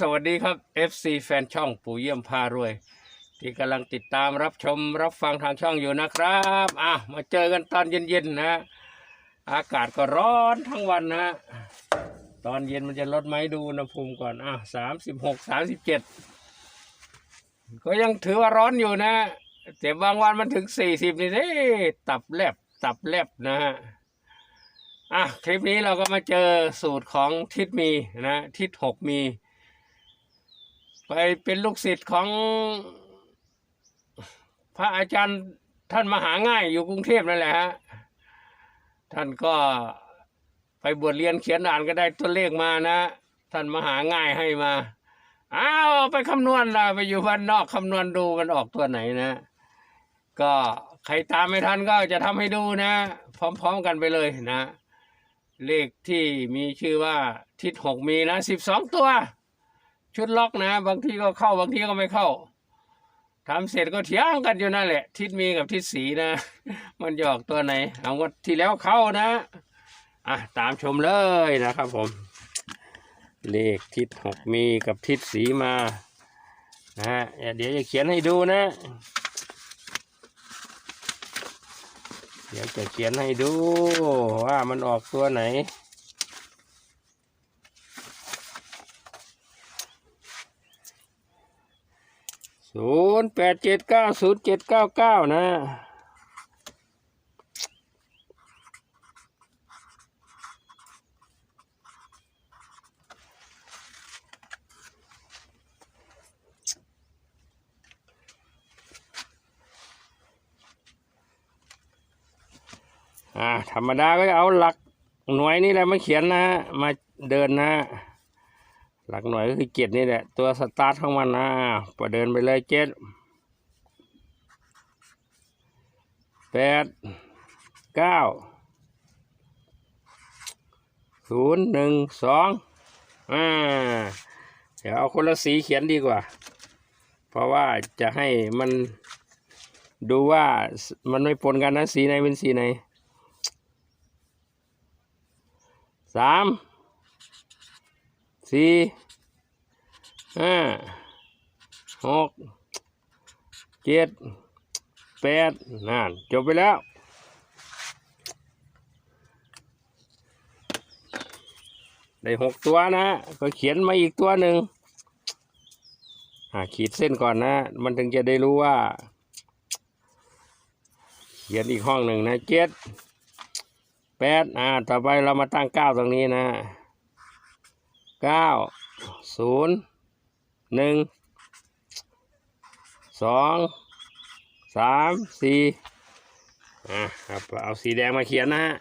สวัสดีครับ FC แฟนช่องปู่เยี่ยมพารวย ที่กำลังติดตามรับชมรับฟังทางช่องอยู่นะครับอะมาเจอกันตอนเย็นๆนะ อากาศก็ร้อนทั้งวันนะ ตอนเย็นมันจะลดไหมดูอุณหภูมิก่อนอะสามสิบหกสามสิบเจ็ดก็ยังถือว่าร้อนอยู่นะแต่บางวันมันถึงสี่สิบนี่เฮ้ตับแลบตับแลบนะฮะอะคลิปนี้เราก็มาเจอสูตรของทิศมีนะทิศหกมี ไปเป็นลูกศิษย์ของพระอาจารย์ท่านมหาง่ายอยู่กรุงเทพนั่นแหละฮะท่านก็ไปบวชเรียนเขียนอ่านก็ได้ตัวเลขมานะท่านมหาง่ายให้มาอ้าวไปคำนวณละไปอยู่บ้านนอกคำนวณดูมันออกตัวไหนนะ ก็ใครตามไม่ทันก็จะทำให้ดูนะ พร้อมๆกันไปเลยนะ เลขที่มีชื่อว่าทิศหกมีนะสิบสองตัว ชุดล็อกนะ บางทีก็เข้าบางทีก็ไม่เข้าทำเสร็จก็เถียงกันอยู่นั่นแหละ ทิศมีกับทิศสีนะ มันจะออกตัวไหน เอางวดที่แล้วเข้านะอะตามชมเลยนะครับผม เลขทิศหกมีกับทิศสีมานะฮะเดี๋ยวจะเขียนให้ดูนะ เดี๋ยวจะเขียนให้ดูว่ามันออกตัวไหน ศูนย์แปดเจ็ดเก้าศูนย์เจ็ดเก้าเก้านะอ่าธรรมดาก็จะเอาหลักหน่วยนี่แหละมาเขียนนะ มาเดินนะ หลักหน่วยก็คือเจ็ดนี่แหละ ตัวสตาร์ทของมันนะพอเดินไปเลยเจ็ดแปดเก้าศูนย์หนึ่งสองอ่าเดี๋ยวเอาคนละสีเขียนดีกว่า เพราะว่าจะให้มันดูว่ามันไม่ปนกันนะสีไหนเป็นสีไหนสาม สี่ห้าหกเจ็ดแปดนั่นจบไปแล้วได้หกตัวนะ ก็เขียนมาอีกตัวหนึ่งอ่าขีดเส้นก่อนนะ มันถึงจะได้รู้ว่า เขียนอีกห้องหนึ่งนะเจ็ดแปดอ่า ต่อไปเรามาตั้งเก้าตรงนี้นะ เก้าศูนย์หนึ่งสองสามสี่อ่าครับเอาสีแดงมาเขียนนะฮะ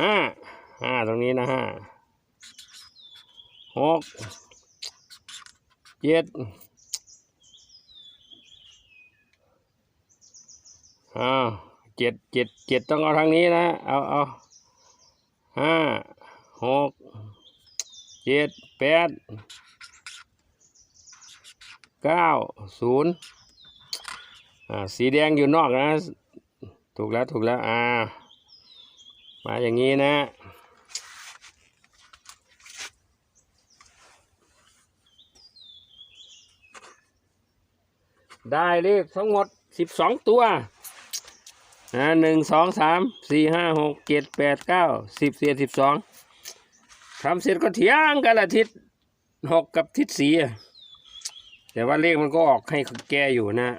ห้าห้าตรงนี้นะฮะหกเจ็ดอ้าวเจ็ดเจ็ดเจ็ดต้องเอาทางนี้นะ เอาเอาห้า หกเจ็ดแปดเก้าศูนย์อ่าสีแดงอยู่นอกนะ ถูกแล้วถูกแล้ว อ่า มาอย่างนี้นะได้เลขทั้งหมดสิบสองตัวนะหนึ่งสองสามสี่ห้าหกเจ็ดแปดเก้าสิบเสียสิบสอง ทำเสร็จก็เถียงกันละทิศหกกับทิศสีแต่ว่าเลขมันก็ออกให้แกอยู่นะ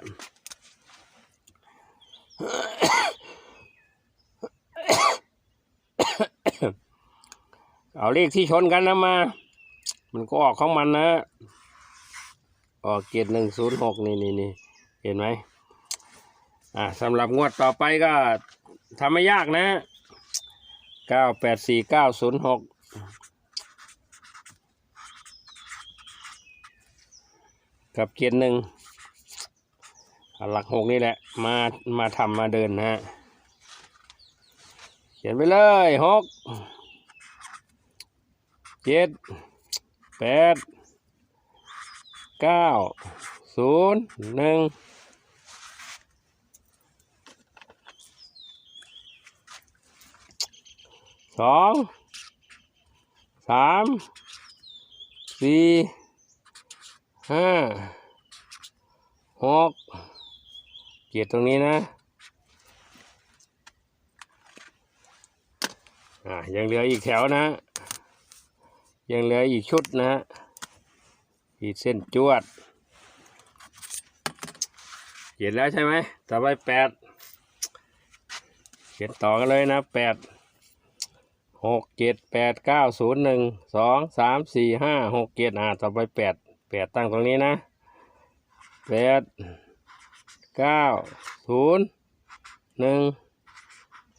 เอาเลขที่ชนกันนะมา มันก็ออกของมันนะ ออกเจ็ดหนึ่งศูนย์หกนี่นี่นี่เห็นไหมอ่าสำหรับงวดต่อไปก็ทำไม่ยากนะเก้าแปดสี่เก้าศูนย์หก กับเกียนหนึ่งหลักหกนี่แหละ มามาทำมาเดินนะฮะเขียนไปเลยหกเจ็ดแปดเก้าศูนย์หนึ่งสองสามสี่ ห้าหกเกียรตรงนี้นะอ่ายังเหลืออีกแถวนะ ยังเหลืออีกชุดนะอีกเส้นจวดเขียนแล้วใช่ไหมต่อไปแปดเขียนต่อกันเลยนะแปดหกเจ็ดแปดเก้าศูนย์หนึ่งสองสามสี่ห้าหกเจ็ดอ่าต่อไปแปด แปดตั้งตรงนี้นะแปดเก้าศูนย์หนึ่ง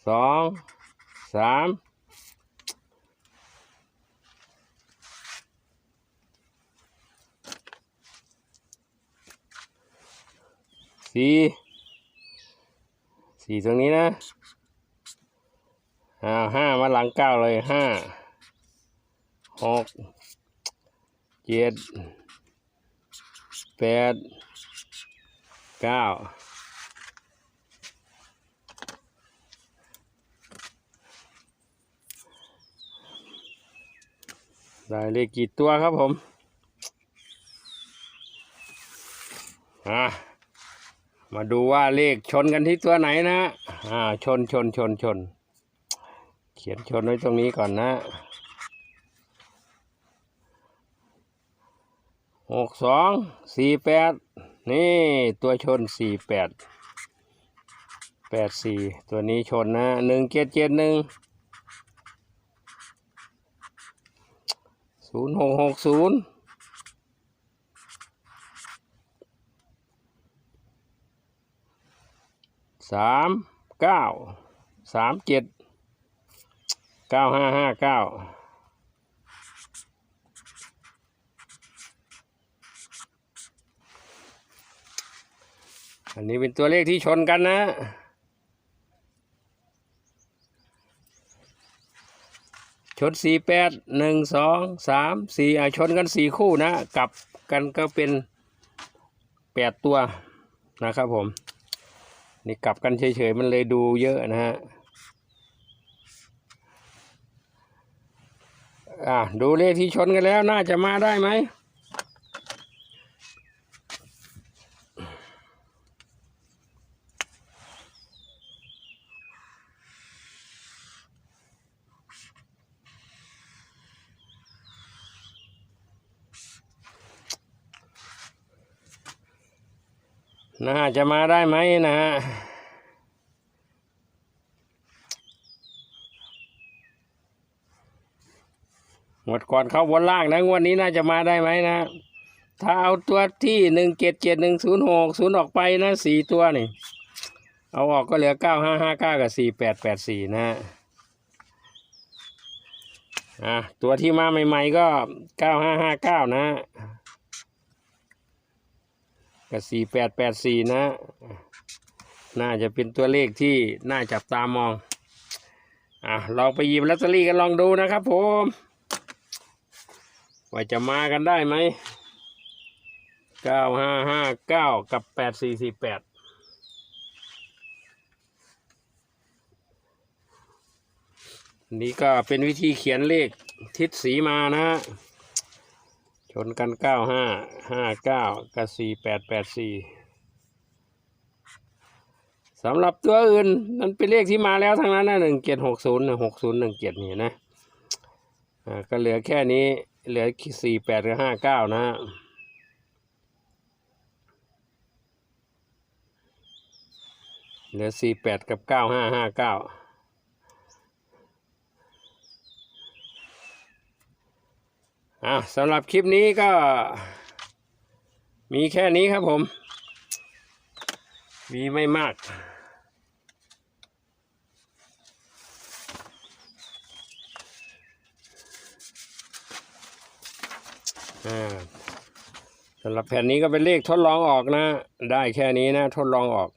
สองสามสี่สี่ตรงนี้นะอ้าวห้ามาหลังเก้าเลยห้าหกเจ็ด แปดเก้าได้เลขกี่ตัวครับผมมาดูว่าเลขชนกันที่ตัวไหนนะอ่าชนชนชนชน เขียนชนไว้ตรงนี้ก่อนนะ หกสองสี่แปดนี่ตัวชนสี่แปดแปดสี่ตัวนี้ชนนะหนึ่งเจ็ดเจ็ดหนึ่งศูนย์หกหกศูนย์สามเก้าสามเจ็ดเก้าห้าห้าเก้า อันนี้เป็นตัวเลขที่ชนกันนะ ชนสี่แปดหนึ่งสองสามสี่ชนกันสี่คู่นะ กลับกันก็เป็นแปดตัวนะครับผม นี่กลับกันเฉยๆ มันเลยดูเยอะนะฮะอะดูเลขที่ชนกันแล้วน่าจะมาได้ไหม น่าจะมาได้ไหมนะฮะงวดก่อนเข้าบนล่างนะงวดนี้น่าจะมาได้ไหมนะ ถ้าเอาตัวที่หนึ่งเจ็ดเจ็ดหนึ่งศูนย์หกศูนย์ออกไปนะสี่ตัวนี่ เอาออกก็เหลือเก้าห้าห้าเก้ากับสี่แปดแปดสี่นะฮะอะตัวที่มาใหม่ ๆ ก็เก้าห้าห้าเก้านะ กับสี่แปดแปดสี่นะ น่าจะเป็นตัวเลขที่น่าจับตามอง อะลองไปหยิบลอตเตอรี่กันลองดูนะครับผม ว่าจะมากันได้ไหมเก้าห้าห้าเก้ากับแปดสี่สี่แปดนี่ก็เป็นวิธีเขียนเลขทิศสีมานะฮะ ชนกันเก้าห้าห้าเก้ากับสี่แปดแปดสี่สำหรับตัวอื่นนั้นเป็นเลขที่มาแล้วทั้งนั้นนะหนึ่งเจ็ดหกศูนย์หกศูนย์หนึ่งเจ็ดนี่นะอ่าก็เหลือแค่นี้เหลือสี่แปดกับห้าเก้านะฮะเหลือสี่แปดกับเก้าห้าห้าเก้า อะสำหรับคลิปนี้ก็ มีแค่นี้ครับผม มีไม่มาก อ่าสำหรับแผ่นนี้ก็เป็นเลขทดลองออกนะ ได้แค่นี้นะ ทดลองออก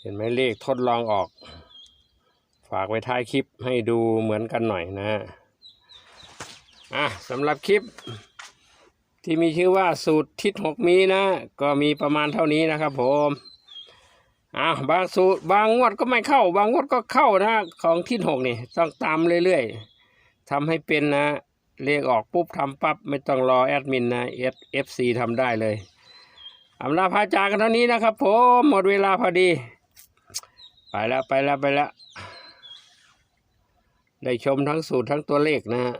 เห็นไหมเลขทดลองออก ฝากไว้ท้ายคลิปให้ดูเหมือนกันหน่อยนะ อะสำหรับคลิป ที่มีชื่อว่าสูตรทิศหกมีนะ ก็มีประมาณเท่านี้นะครับผมอะบางสูตรบางงวดก็ไม่เข้า บางงวดก็เข้านะ ของทิศหกนี่ต้องตามเรื่อยๆทำให้เป็นนะเลขออกปุ๊บทำปั๊บไม่ต้องรอแอดมินนะเอสเอฟซีทำได้เลยอำลาพาจากกันเท่านี้นะครับผมหมดเวลาพอดี ไปแล้วไปแล้วไปแล้วได้ชมทั้งสูตรทั้งตัวเลขนะฮะ